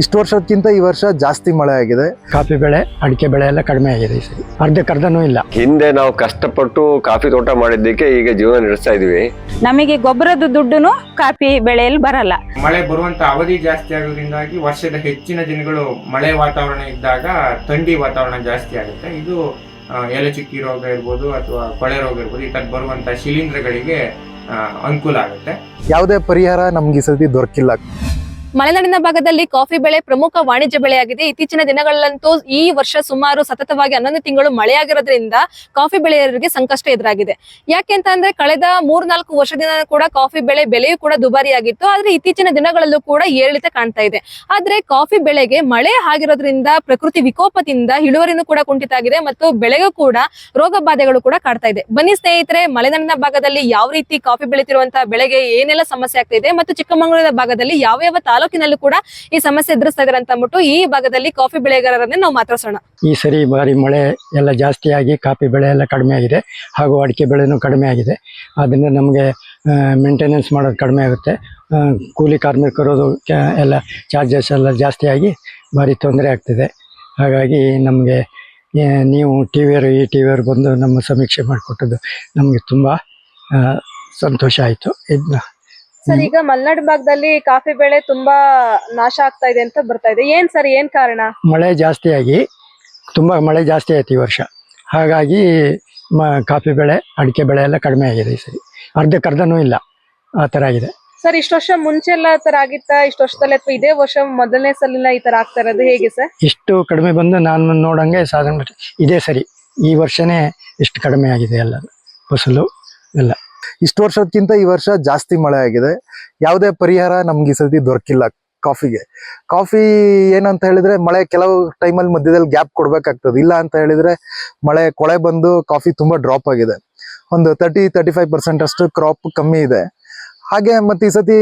ಇಷ್ಟು ವರ್ಷಕ್ಕಿಂತ ಈ ವರ್ಷ ಜಾಸ್ತಿ ಮಳೆ ಆಗಿದೆ. ಕಾಫಿ ಬೆಳೆ ಅಡಿಕೆ ಬೆಳೆ ಎಲ್ಲ ಕಡಿಮೆ ಆಗಿದೆ ಈ ಸರಿ. ಅರ್ಧಕ್ಕರ್ಧನೂ ಇಲ್ಲ. ಹಿಂದೆ ನಾವು ಕಷ್ಟಪಟ್ಟು ಕಾಫಿ ತೋಟ ಮಾಡಿದ್ದಕ್ಕೆ ಈಗ ಜೀವನ ನಡೆಸ್ತಾ ಇದೀವಿ ನಮಗೆ ಗೊಬ್ಬರದ ದುಡ್ಡುನು ಕಾಫಿ ಬೆಳೆಯಲ್ಲಿ ಬರಲ್ಲ. ಮಳೆ ಬರುವಂತ ಅವಧಿ ಜಾಸ್ತಿ ಆಗೋದ್ರಿಂದಾಗಿ ವರ್ಷದ ಹೆಚ್ಚಿನ ದಿನಗಳು ಮಳೆ ವಾತಾವರಣ ಇದ್ದಾಗ ಥಂಡಿ ವಾತಾವರಣ ಜಾಸ್ತಿ ಆಗುತ್ತೆ. ಇದು ಎಲೆಚುಕ್ಕಿ ಎಲೆ ಚುಕ್ಕಿ ರೋಗ ಇರ್ಬೋದು ಅಥವಾ ಕೊಳೆ ರೋಗ ಇರ್ಬೋದು ಈ ತರದ್ ಬರುವಂತ ಶಿಲೀಂಧ್ರಗಳಿಗೆ ಅನುಕೂಲ ಆಗುತ್ತೆ. ಯಾವುದೇ ಪರಿಹಾರ ನಮ್ಗೆ ಈ ಸತಿ ದೊರಕಿಲ್ಲ. ಮಲೆನಾಡಿನ ಭಾಗದಲ್ಲಿ ಕಾಫಿ ಬೆಳೆ ಪ್ರಮುಖ ವಾಣಿಜ್ಯ ಬೆಳೆಯಾಗಿದೆ. ಇತ್ತೀಚಿನ ದಿನಗಳಲ್ಲಂತೂ ಈ ವರ್ಷ ಸುಮಾರು ಸತತವಾಗಿ ಹನ್ನೊಂದು ತಿಂಗಳು ಮಳೆಯಾಗಿರೋದ್ರಿಂದ ಕಾಫಿ ಬೆಳೆಯರಿಗೆ ಸಂಕಷ್ಟ ಎದುರಾಗಿದೆ. ಯಾಕೆ ಅಂತ ಅಂದ್ರೆ ಕಳೆದ ಮೂರ್ನಾಲ್ಕು ವರ್ಷದಿಂದ ಕೂಡ ಕಾಫಿ ಬೆಳೆ ಬೆಲೆಯೂ ಕೂಡ ದುಬಾರಿಯಾಗಿತ್ತು. ಆದ್ರೆ ಇತ್ತೀಚಿನ ದಿನಗಳಲ್ಲೂ ಕೂಡ ಏರಿಳಿತ ಕಾಣ್ತಾ ಇದೆ. ಆದ್ರೆ ಕಾಫಿ ಬೆಳೆಗೆ ಮಳೆ ಆಗಿರೋದ್ರಿಂದ ಪ್ರಕೃತಿ ವಿಕೋಪದಿಂದ ಇಳುವರಿನೂ ಕೂಡ ಕುಂಠಿತ ಆಗಿದೆ ಮತ್ತು ಬೆಳೆಗೂ ಕೂಡ ರೋಗ ಬಾಧೆಗಳು ಕೂಡ ಕಾಡ್ತಾ ಇದೆ. ಬನ್ನಿ ಸ್ನೇಹಿತರೆ, ಮಲೆನಾಡಿನ ಭಾಗದಲ್ಲಿ ಯಾವ ರೀತಿ ಕಾಫಿ ಬೆಳೀತಿರುವಂತಹ ಬೆಳೆಗೆ ಏನೆಲ್ಲ ಸಮಸ್ಯೆ ಆಗ್ತಾ ಇದೆ ಮತ್ತು ಚಿಕ್ಕಮಗಳೂರಿನ ಭಾಗದಲ್ಲಿ ಯಾವ ಯಾವ ತಾಲೂಕಿನಲ್ಲೂ ಕೂಡ ಈ ಸಮಸ್ಯೆ ಎದುರಿಸ್ತಾ ಇದಾರೆ ಅಂತ ಅಂದ್ಬಿಟ್ಟು ಈ ಭಾಗದಲ್ಲಿ ಕಾಫಿ ಬೆಳೆಗಾರರನ್ನೇ ನಾವು ಮಾತಾಡ್ಸೋಣ. ಈ ಸರಿ ಬಾರಿ ಮಳೆ ಎಲ್ಲ ಜಾಸ್ತಿಯಾಗಿ ಕಾಫಿ ಬೆಳೆ ಎಲ್ಲ ಕಡಿಮೆ ಆಗಿದೆ ಹಾಗೂ ಅಡಿಕೆ ಬೆಳೆನೂ ಕಡಿಮೆ ಆಗಿದೆ. ಅದನ್ನ ನಮಗೆ ಮೇಂಟೆನೆನ್ಸ್ ಮಾಡೋದು ಕಡಿಮೆ ಆಗುತ್ತೆ. ಕೂಲಿ ಕಾರ್ಮಿಕರು ಎಲ್ಲ ಚಾರ್ಜಸ್ ಎಲ್ಲ ಜಾಸ್ತಿಯಾಗಿ ಭಾರಿ ತೊಂದರೆ ಆಗ್ತಿದೆ. ಹಾಗಾಗಿ ನಮಗೆ ನೀವು ಟಿ ವಿಯವರು ಈ ಟಿ ವಿಯವರು ಬಂದು ನಮ್ಮ ಸಮೀಕ್ಷೆ ಮಾಡಿಕೊಟ್ಟದ್ದು ನಮಗೆ ತುಂಬ ಸಂತೋಷ ಆಯಿತು. ಇದನ್ನ ಸರ್ ಈಗ ಮಲೆನಾಡು ಭಾಗದಲ್ಲಿ ಕಾಫಿ ಬೆಳೆ ತುಂಬಾ ನಾಶ ಆಗ್ತಾ ಇದೆ ಅಂತ ಬರ್ತಾ ಇದೆ. ಏನ್ ಸರ್ ಏನ್ ಕಾರಣ? ಮಳೆ ಜಾಸ್ತಿಯಾಗಿ ತುಂಬಾ ಮಳೆ ಜಾಸ್ತಿ ಆಯ್ತು ಈ ವರ್ಷ. ಹಾಗಾಗಿ ಮ ಕಾಫಿ ಬೆಳೆ ಅಡಿಕೆ ಬೆಳೆ ಎಲ್ಲ ಕಡಿಮೆ ಆಗಿದೆ ಈ ಸರಿ. ಅರ್ಧಕ್ಕರ್ಧನೂ ಇಲ್ಲ. ಆ ತರ ಆಗಿದೆ. ಸರ್ ಇಷ್ಟು ವರ್ಷ ಮುಂಚೆ ಎಲ್ಲ ತರ ಆಗಿತ್ತಾ? ಇಷ್ಟು ವರ್ಷದಲ್ಲಿ ಅಥವಾ ಇದೇ ವರ್ಷ ಮೊದಲನೇ ಸಲ ಈ ತರ ಆಗ್ತಾ ಇರೋದು ಹೇಗೆ ಸರ್? ಇಷ್ಟು ಕಡಿಮೆ ಬಂದು ನಾನು ನೋಡಂಗೆ ಸಾಧಾರಣ ಇದೇ ಸರಿ. ಈ ವರ್ಷನೇ ಇಷ್ಟು ಕಡಿಮೆ ಆಗಿದೆ ಎಲ್ಲ ಫಸಲು ಎಲ್ಲ. ಇಷ್ಟು ವರ್ಷಕ್ಕಿಂತ ಈ ವರ್ಷ ಜಾಸ್ತಿ ಮಳೆ ಆಗಿದೆ. ಯಾವುದೇ ಪರಿಹಾರ ನಮ್ಗೆ ಈ ಸರ್ತಿ ದೊರಕಿಲ್ಲ ಕಾಫಿಗೆ. ಕಾಫಿ ಏನಂತ ಹೇಳಿದ್ರೆ ಮಳೆ ಕೆಲವು ಟೈಮಲ್ಲಿ ಮಧ್ಯದಲ್ಲಿ ಗ್ಯಾಪ್ ಕೊಡ್ಬೇಕಾಗ್ತದೆ. ಇಲ್ಲ ಅಂತ ಹೇಳಿದ್ರೆ ಮಳೆ ಕೊಳೆ ಬಂದು ಕಾಫಿ ತುಂಬಾ ಡ್ರಾಪ್ ಆಗಿದೆ. ಒಂದು ತರ್ಟಿ ತರ್ಟಿ ಫೈವ್ ಪರ್ಸೆಂಟ್ ಅಷ್ಟು ಕ್ರಾಪ್ ಕಮ್ಮಿ ಇದೆ. ಹಾಗೆ ಮತ್ತೆ ಈ ಸತಿ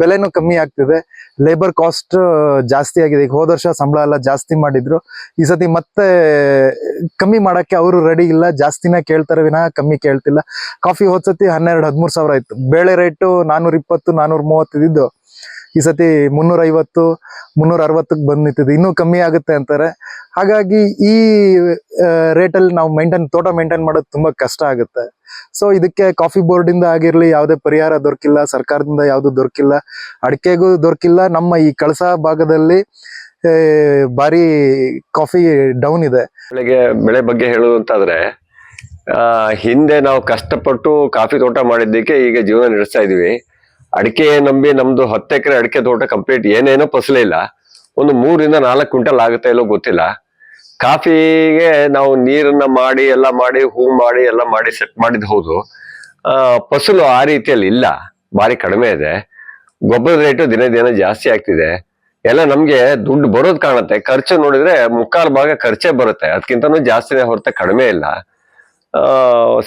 ಬೆಲೆನೂ ಕಮ್ಮಿ ಆಗ್ತಿದೆ. ಲೇಬರ್ ಕಾಸ್ಟ್ ಜಾಸ್ತಿ ಆಗಿದೆ. ಈಗ ಹೋದ ವರ್ಷ ಸಂಬಳ ಎಲ್ಲ ಜಾಸ್ತಿ ಮಾಡಿದ್ರು. ಈ ಸತಿ ಮತ್ತೆ ಕಮ್ಮಿ ಮಾಡಕ್ಕೆ ಅವರು ರೆಡಿ ಇಲ್ಲ. ಜಾಸ್ತಿನೇ ಕೇಳ್ತಾರೆ ವಿನಃ ಕಮ್ಮಿ ಕೇಳ್ತಿಲ್ಲ. ಕಾಫಿ ಹೋದ್ ಸತಿ ಹನ್ನೆರಡು ಹದಿಮೂರು ಸಾವಿರ ಇತ್ತು ಬೇಳೆ ರೇಟು ನಾನೂರ ಇಪ್ಪತ್ತು, ನಾನೂರ ಮೂವತ್ತು ಇದ್ದಿದ್ದು ಈ ಸತಿ ಮುನ್ನೂರ ಐವತ್ತು ಮುನ್ನೂರ ಅರವತ್ತಕ್ಕೆ ಬಂದು ನಿಂತಿದೆ. ಇನ್ನೂ ಕಮ್ಮಿ ಆಗುತ್ತೆ ಅಂತಾರೆ. ಹಾಗಾಗಿ ಈ ರೇಟಲ್ಲಿ ನಾವು ಮೇಂಟೈನ್ ತೋಟ ಮೇಂಟೈನ್ ಮಾಡೋದು ತುಂಬಾ ಕಷ್ಟ ಆಗುತ್ತೆ. ಸೊ ಇದಕ್ಕೆ ಕಾಫಿ ಬೋರ್ಡಿಂದ ಆಗಿರಲಿ ಯಾವುದೇ ಪರಿಹಾರ ದೊರಕಿಲ್ಲ ಸರ್ಕಾರದಿಂದ ಯಾವುದು ದೊರಕಿಲ್ಲ ಅಡಿಕೆಗೂ ದೊರಕಿಲ್ಲ. ನಮ್ಮ ಈ ಕಳಸ ಭಾಗದಲ್ಲಿ ಭಾರಿ ಕಾಫಿ ಡೌನ್ ಇದೆ. ಬೆಳೆಗೆ ಬೆಳೆ ಬಗ್ಗೆ ಆ, ಹಿಂದೆ ನಾವು ಕಷ್ಟಪಟ್ಟು ಕಾಫಿ ತೋಟ ಮಾಡಿದ್ದಕ್ಕೆ ಈಗ ಜೀವನ ನಡೆಸ್ತಾ ಇದೀವಿ. ಅಡಿಕೆ ನಂಬಿ ನಮ್ದು ಹತ್ತು ಎಕರೆ ಅಡಿಕೆ ತೋಟ ಕಂಪ್ಲೀಟ್ ಏನೇನೋ ಫಸಲೇ ಇಲ್ಲ. ಒಂದು ಮೂರಿಂದ ನಾಲ್ಕು ಕ್ವಿಂಟಲ್ ಆಗುತ್ತೆ ಇಲ್ಲೋ ಗೊತ್ತಿಲ್ಲ. ಕಾಫಿಗೆ ನಾವು ನೀರನ್ನ ಮಾಡಿ, ಎಲ್ಲ ಮಾಡಿ, ಹೂ ಮಾಡಿ, ಎಲ್ಲ ಮಾಡಿ ಸೆಟ್ ಮಾಡಿದ್ ಹೌದು. ಫಸಲು ಆ ರೀತಿಯಲ್ಲಿ ಇಲ್ಲ. ಭಾರಿ ಕಡಿಮೆ ಇದೆ. ಗೊಬ್ಬರದ ರೇಟು ದಿನ ದಿನ ಜಾಸ್ತಿ ಆಗ್ತಿದೆ. ಎಲ್ಲ ನಮ್ಗೆ ದುಡ್ಡು ಬರೋದು ಕಾಣುತ್ತೆ. ಖರ್ಚು ನೋಡಿದ್ರೆ ಮುಕ್ಕಾಲು ಭಾಗ ಖರ್ಚೇ ಬರುತ್ತೆ. ಅದಕ್ಕಿಂತನೂ ಜಾಸ್ತಿನೇ ಹೊರತೆ ಕಡಿಮೆ ಇಲ್ಲ.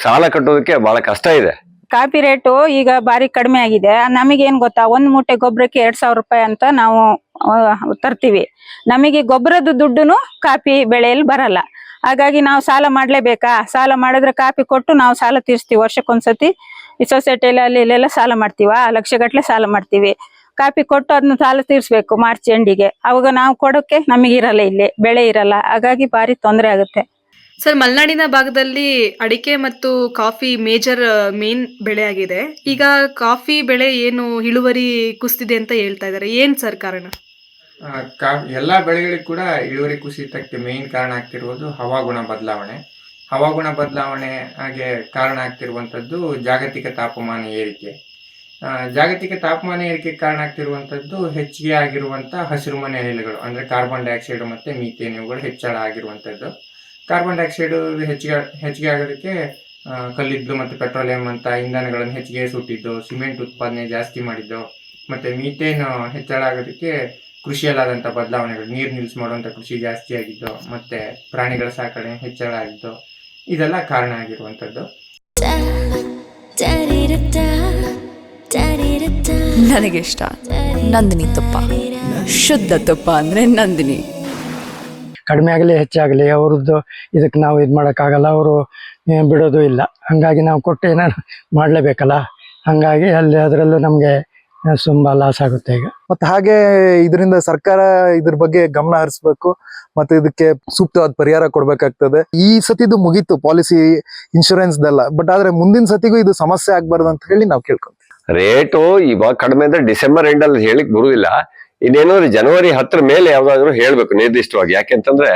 ಸಾಲ ಕಟ್ಟೋದಕ್ಕೆ ಬಹಳ ಕಷ್ಟ ಇದೆ. ಕಾಫಿ ರೇಟು ಈಗ ಬಾರಿ ಕಡಿಮೆ ಆಗಿದೆ. ನಮಗೇನ್ ಗೊತ್ತಾ? ಒಂದ್ ಮೂಟೆ ಗೊಬ್ಬರಕ್ಕೆ ಎರಡ್ ಸಾವಿರ ರೂಪಾಯಿ ಅಂತ ನಾವು ತರ್ತೀವಿ. ನಮಗೆ ಗೊಬ್ಬರದ ದುಡ್ಡುನು ಕಾಫಿ ಬೆಳೆಯಲ್ಲಿ ಬರಲ್ಲ. ಹಾಗಾಗಿ ನಾವು ಸಾಲ ಮಾಡ್ಲೇಬೇಕಾ? ಸಾಲ ಮಾಡಿದ್ರೆ ಕಾಫಿ ಕೊಟ್ಟು ನಾವು ಸಾಲ ತೀರಿಸ್ತೀವಿ. ವರ್ಷಕ್ಕೊಂದ್ಸತಿ ಈ ಸೊಸೈಟಿಯಲ್ಲಿ, ಅಲ್ಲಿ, ಇಲ್ಲೆಲ್ಲ ಸಾಲ ಮಾಡ್ತೀವ? ಲಕ್ಷಗಟ್ಟಲೆ ಸಾಲ ಮಾಡ್ತೀವಿ. ಕಾಫಿ ಕೊಟ್ಟು ಅದನ್ನ ಸಾಲ ತೀರಿಸ್ಬೇಕು ಮಾರ್ಚ್ ಎಂಡಿಗೆ. ಅವಾಗ ನಾವು ಕೊಡೋಕೆ ನಮಗಿರಲ್ಲ ಇಲ್ಲಿ, ಬೆಳೆ ಇರಲ್ಲ. ಹಾಗಾಗಿ ಬಾರಿ ತೊಂದರೆ ಆಗುತ್ತೆ. ಸರ್, ಮಲೆನಾಡಿನ ಭಾಗದಲ್ಲಿ ಅಡಿಕೆ ಮತ್ತು ಕಾಫಿ ಮೇಜರ್ ಮೇನ್ ಆಗಿದೆ ಈಗ ಕಾಫಿ ಬೆಳೆ ಏನು ಇಳುವರಿ ಕುಸಿದಿದೆ ಅಂತ ಹೇಳ್ತಾ ಇದ್ದಾರೆ. ಏನ್ ಸರ್ ಕಾರಣ? ಎಲ್ಲ ಬೆಳೆಗಳಿಗೂ ಕೂಡ ಇಳುವರಿ ಕುಸಿತಕ್ಕೆ ಮೇನ್ ಕಾರಣ ಆಗ್ತಿರುವುದು ಹವಾಗುಣ ಬದಲಾವಣೆ. ಹವಾಗುಣ ಬದಲಾವಣೆ ಹಾಗೆ ಕಾರಣ ಆಗ್ತಿರುವಂತದ್ದು ಜಾಗತಿಕ ತಾಪಮಾನ ಏರಿಕೆ. ಜಾಗತಿಕ ತಾಪಮಾನ ಏರಿಕೆ ಕಾರಣ ಆಗ್ತಿರುವಂತದ್ದು ಹೆಚ್ಚಿಗೆ ಆಗಿರುವಂಥ ಹಸಿರುಮನೆ ಅನಿಲಗಳು, ಅಂದ್ರೆ ಕಾರ್ಬನ್ ಡೈಆಕ್ಸೈಡ್ ಮತ್ತೆ ಮೀಥೇನ್ ಇವುಗಳು ಹೆಚ್ಚಳ ಆಗಿರುವಂತದ್ದು ಕಾರ್ಬನ್ ಡೈಆಕ್ಸೈಡ್ ಹೆಚ್ಚಿಗೆ ಹೆಚ್ಚಿಗೆ ಆಗೋದಕ್ಕೆ ಕಲ್ಲಿದ್ದು ಮತ್ತು ಪೆಟ್ರೋಲಿಯಂ ಅಂತ ಇಂಧನಗಳನ್ನು ಹೆಚ್ಚಿಗೆ ಸುಟ್ಟಿದ್ದು ಸಿಮೆಂಟ್ ಉತ್ಪಾದನೆ ಜಾಸ್ತಿ ಮಾಡಿದ್ದು, ಮತ್ತೆ ಮೀಥೇನ್ ಹೆಚ್ಚಳ ಆಗೋದಕ್ಕೆ ಕೃಷಿಯಲ್ಲಾದಂಥ ಬದಲಾವಣೆಗಳು, ನೀರು ನಿಲ್ಸ್ ಮಾಡುವಂಥ ಕೃಷಿ ಜಾಸ್ತಿ ಆಗಿದ್ದು, ಮತ್ತೆ ಪ್ರಾಣಿಗಳ ಸಾಕಣೆ ಹೆಚ್ಚಳ ಆಗಿದ್ದು, ಇದೆಲ್ಲ ಕಾರಣ ಆಗಿರುವಂಥದ್ದು. ನನಗಿಷ್ಟ ನಂದಿನಿ ತುಪ್ಪ. ಶುದ್ಧ ತುಪ್ಪ ಅಂದ್ರೆ ನಂದಿನಿ. ಕಡಿಮೆ ಆಗಲಿ ಹೆಚ್ಚಾಗಲಿ ಅವ್ರದ್ದು ಇದಕ್ಕೆ ನಾವು ಇದು ಮಾಡೋಕ್ಕಾಗಲ್ಲ ಅವರು ಬಿಡೋದು ಇಲ್ಲ. ಹಾಗಾಗಿ ನಾವು ಕೊಟ್ಟು ಏನಾದ್ರು ಮಾಡಲೇಬೇಕಲ್ಲ? ಹಾಗಾಗಿ ಅಲ್ಲಿ ಅದರಲ್ಲೂ ನಮಗೆ ತುಂಬ ಲಾಸ್ ಆಗುತ್ತೆ ಈಗ. ಮತ್ತೆ ಹಾಗೆ ಇದರಿಂದ ಸರ್ಕಾರ ಇದ್ರ ಬಗ್ಗೆ ಗಮನ ಹರಿಸ್ಬೇಕು ಮತ್ತೆ ಇದಕ್ಕೆ ಸೂಕ್ತವಾದ ಪರಿಹಾರ ಕೊಡಬೇಕಾಗ್ತದೆ. ಈ ಸತಿದು ಮುಗೀತು ಪಾಲಿಸಿ ಇನ್ಶೂರೆನ್ಸ್ ದೆಲ್ಲ ಬಟ್ ಆದ್ರೆ ಮುಂದಿನ ಸತಿಗೂ ಇದು ಸಮಸ್ಯೆ ಆಗ್ಬಾರ್ದು ಅಂತ ಹೇಳಿ ನಾವು ಕೇಳ್ಕೊಂತೀವಿ. ರೇಟು ಇವಾಗ ಕಡಿಮೆ ಅಂದ್ರೆ ಡಿಸೆಂಬರ್ ಎಂಡ್ ಅಲ್ಲಿ ಹೇಳಿಕ್ ಬರುದಿಲ್ಲ. ಇನ್ನೇನಾದ್ರು ಜನವರಿ ಹತ್ತರ ಮೇಲೆ ಯಾವ್ದಾದ್ರು ಹೇಳ್ಬೇಕು ನಿರ್ದಿಷ್ಟವಾಗಿ. ಯಾಕೆಂತಂದ್ರೆ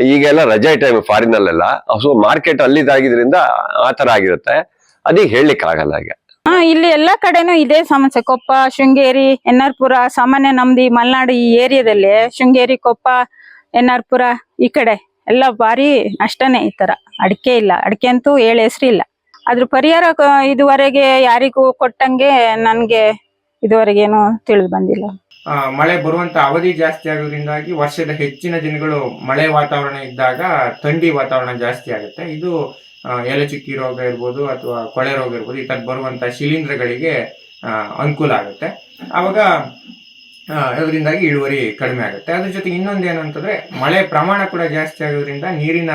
ಈಗೆಲ್ಲ ರಜೆ ಟೈಮ್ ಫಾರಿನ್ ಅಲ್ಲೆಲ್ಲ. ಸೊ ಮಾರ್ಕೆಟ್ ಅಲ್ಲಿದಾಗಿದ್ರಿಂದ ಆ ತರ ಆಗಿರುತ್ತೆ. ಅದೀಗ ಹೇಳಲಿಕ್ಕೆ ಆಗಲ್ಲ ಈಗ. ಹಾ, ಇಲ್ಲಿ ಎಲ್ಲಾ ಕಡೆನೂ ಇದೇ ಸಮಸ್ಯೆ. ಕೊಪ್ಪ, ಶೃಂಗೇರಿ ಎನ್ ಸಾಮಾನ್ಯ ನಮ್ದು ಈ ಮಲೆನಾಡು ಈ ಏರಿಯಾದಲ್ಲಿ ಶೃಂಗೇರಿ, ಕೊಪ್ಪ ಎನ್ ಈ ಕಡೆ ಎಲ್ಲ ಬಾರಿ ನಷ್ಟನೇ ಈ ತರ ಅಡಿಕೆ ಇಲ್ಲ. ಅಡಿಕೆ ಅಂತೂ ಏಳು ಹೆಸರು ಇಲ್ಲ. ಅದ್ರ ಪರಿಹಾರ ಇದುವರೆಗೆ ಯಾರಿಗೂ ಕೊಟ್ಟಂಗೆ ನನ್ಗೆ ಇದುವರೆಗೇನು ತಿಳಿದು ಬಂದಿಲ್ಲ. ಮಳೆ ಬರುವಂತ ಅವಧಿ ಜಾಸ್ತಿ ಆಗೋದ್ರಿಂದಾಗಿ ವರ್ಷದ ಹೆಚ್ಚಿನ ದಿನಗಳು ಮಳೆ ವಾತಾವರಣ ಇದ್ದಾಗ ಥಂಡಿ ವಾತಾವರಣ ಜಾಸ್ತಿ ಆಗುತ್ತೆ. ಇದು ಆ, ಎಲೆ ಚುಕ್ಕಿ ರೋಗ ಇರ್ಬೋದು ಅಥವಾ ಕೊಳೆ ರೋಗ ಇರ್ಬೋದು ಈ ತರ ಬರುವಂತ ಶಿಲೀಂಧ್ರಗಳಿಗೆ ಅನುಕೂಲ ಆಗುತ್ತೆ. ಅವಾಗ ಆ, ಇದರಿಂದಾಗಿ ಇಳುವರಿ ಕಡಿಮೆ ಆಗುತ್ತೆ. ಅದ್ರ ಜೊತೆಗೆ ಇನ್ನೊಂದು ಮಳೆ ಪ್ರಮಾಣ ಕೂಡ ಜಾಸ್ತಿ ಆಗೋದ್ರಿಂದ ನೀರಿನ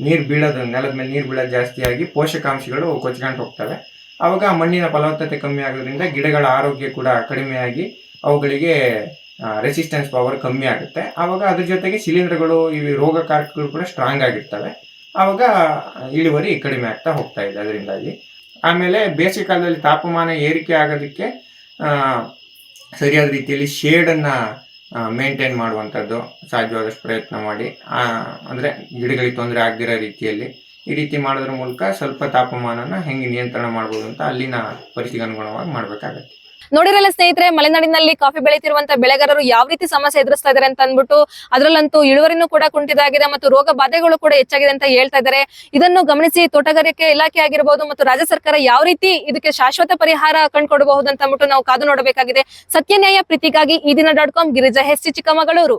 ನೀರು ಬೀಳೋದು ನೆಲದ ಮೇಲೆ ನೀರು ಬೀಳೋದು ಜಾಸ್ತಿ ಆಗಿ ಪೋಷಕಾಂಶಗಳು ಕೊಚ್ಕೊಂಡು ಹೋಗ್ತವೆ. ಅವಾಗ ಮಣ್ಣಿನ ಫಲವತ್ತತೆ ಕಮ್ಮಿ ಆಗೋದ್ರಿಂದ ಗಿಡಗಳ ಆರೋಗ್ಯ ಕೂಡ ಕಡಿಮೆಯಾಗಿ ಅವುಗಳಿಗೆ ರೆಸಿಸ್ಟೆನ್ಸ್ ಪವರ್ ಕಮ್ಮಿ ಆಗುತ್ತೆ. ಆವಾಗ ಅದ್ರ ಜೊತೆಗೆ ಶಿಲೀಂಧ್ರಗಳು, ಇವು ರೋಗಕಾರಕಗಳು ಕೂಡ ಸ್ಟ್ರಾಂಗ್ ಆಗಿರ್ತವೆ. ಆವಾಗ ಇಳುವರಿ ಕಡಿಮೆ ಆಗ್ತಾ ಹೋಗ್ತಾ ಇದೆ ಅದರಿಂದಾಗಿ. ಆಮೇಲೆ ಬೇಸಿಗೆ ಕಾಲದಲ್ಲಿ ತಾಪಮಾನ ಏರಿಕೆ ಆಗೋದಕ್ಕೆ ಸರಿಯಾದ ರೀತಿಯಲ್ಲಿ ಶೇಡನ್ನು ಮೇಂಟೈನ್ ಮಾಡುವಂಥದ್ದು, ಸಾಧ್ಯವಾದಷ್ಟು ಪ್ರಯತ್ನ ಮಾಡಿ ಅಂದ್ರೆ ಗಿಡಗಳಿಗೆ ತೊಂದರೆ ಆಗದಿರೋ ರೀತಿಯಲ್ಲಿ ಈ ರೀತಿ ಮಾಡೋದ್ರ ಮೂಲಕ ಸ್ವಲ್ಪ ತಾಪಮಾನನ ಹೆಂಗೆ ನಿಯಂತ್ರಣ ಮಾಡ್ಬೋದು ಅಂತ ಅಲ್ಲಿನ ಪರಿಸ್ಥಿತಿಗೆ ಅನುಗುಣವಾಗಿ ಮಾಡಬೇಕಾಗತ್ತೆ. ನೋಡಿರಲ್ಲ ಸ್ನೇಹಿತರೆ, ಮಲೆನಾಡಿನಲ್ಲಿ ಕಾಫಿ ಬೆಳೆಯುತ್ತಿರುವಂತಹ ಬೆಳೆಗಾರರು ಯಾವ ರೀತಿ ಸಮಸ್ಯೆ ಎದುರಿಸ್ತಾ ಇದಾರೆ ಅಂತ ಅಂದ್ಬಿಟ್ಟು ಅದ್ರಲ್ಲಂತೂ ಇಳುವರಿನೂ ಕೂಡ ಕುಂಠಿತಾಗಿದೆ ಮತ್ತು ರೋಗ ಬಾಧೆಗಳು ಕೂಡ ಹೆಚ್ಚಾಗಿದೆ ಅಂತ ಹೇಳ್ತಾ ಇದ್ದಾರೆ. ಇದನ್ನು ಗಮನಿಸಿ ತೋಟಗಾರಿಕೆ ಇಲಾಖೆ ಆಗಿರಬಹುದು ಮತ್ತು ರಾಜ್ಯ ಸರ್ಕಾರ ಯಾವ ರೀತಿ ಇದಕ್ಕೆ ಶಾಶ್ವತ ಪರಿಹಾರ ಕಂಡುಕೊಡಬಹುದು ಅಂತ ಅಂದ್ಬಿಟ್ಟು ನಾವು ಕಾದು ನೋಡಬೇಕಾಗಿದೆ. ಸತ್ಯನ್ಯಾಯ ಪ್ರೀತಿಗಾಗಿ ಈ ದಿನ ಡಾಟ್ ಕಾಮ್, ಗಿರಿಜಾ ಹೆಸ್ಸಿ ಚಿಕ್ಕಮಗಳೂರು.